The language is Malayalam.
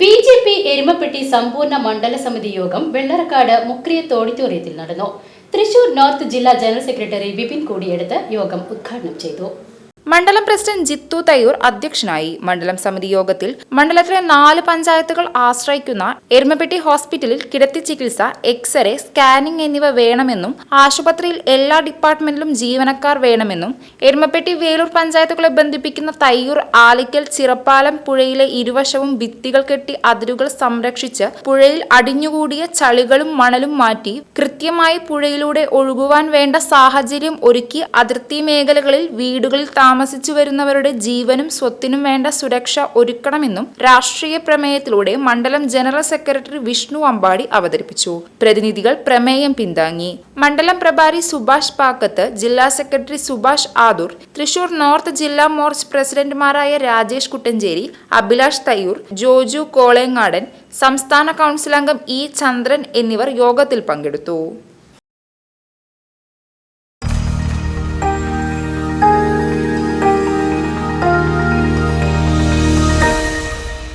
B J P Erumappetty സമ്പൂർണ മണ്ഡല സമിതി യോഗം വെള്ളറക്കാട് മുക്രിയത്ത് ഓഡിറ്റോറിയത്തിൽ നടന്നു. തൃശൂർ നോർത്ത് ജില്ലാ ജനറൽ സെക്രട്ടറി വിപിൻ കൂടിയെടുത്ത് യോഗം ഉദ്ഘാടനം ചെയ്തു. മണ്ഡലം പ്രസിഡന്റ് ജിത്തു തയ്യൂർ അധ്യക്ഷനായി മണ്ഡലം സമിതി യോഗത്തിൽ മണ്ഡലത്തിലെ നാല് പഞ്ചായത്തുകൾ ആശ്രയിക്കുന്ന എരുമപ്പെട്ടി ഹോസ്പിറ്റലിൽ കിടത്തി ചികിത്സ എക്സ്റേ സ്കാനിംഗ് എന്നിവ വേണമെന്നും ആശുപത്രിയിൽ എല്ലാ ഡിപ്പാർട്ട്മെന്റിലും ജീവനക്കാർ വേണമെന്നും എരുമപ്പെട്ടി വേലൂർ പഞ്ചായത്തുകളെ ബന്ധിപ്പിക്കുന്ന തയ്യൂർ ആലിക്കൽ ചിറപ്പാലം പുഴയിലെ ഇരുവശവും ഭിത്തികൾ കെട്ടി അതിരുകൾ സംരക്ഷിച്ച് പുഴയിൽ അടിഞ്ഞുകൂടിയ ചളികളും മണലും മാറ്റി കൃത്യമായി പുഴയിലൂടെ ഒഴുകുവാൻ വേണ്ട സാഹചര്യം ഒരുക്കി അതിർത്തി മേഖലകളിൽ വീടുകളിൽ താമസിച്ചു വരുന്നവരുടെ ജീവനും സ്വത്തിനും വേണ്ട സുരക്ഷ ഒരുക്കണമെന്നും രാഷ്ട്രീയ പ്രമേയത്തിലൂടെ മണ്ഡലം ജനറൽ സെക്രട്ടറി വിഷ്ണു അമ്പാടി അവതരിപ്പിച്ചു. പ്രതിനിധികൾ പ്രമേയം പിന്താങ്ങി. മണ്ഡലം പ്രഭാരി സുഭാഷ് പാക്കത്ത് ജില്ലാ സെക്രട്ടറി സുഭാഷ് ആദൂർ തൃശൂർ നോർത്ത് ജില്ലാ മോർച്ച് പ്രസിഡന്റുമാരായ രാജേഷ് കുട്ടഞ്ചേരി അഭിലാഷ് തയ്യൂർ ജോജു കോളേങ്ങാടൻ സംസ്ഥാന കൗൺസിൽ അംഗം ഇ ചന്ദ്രൻ എന്നിവർ യോഗത്തിൽ പങ്കെടുത്തു.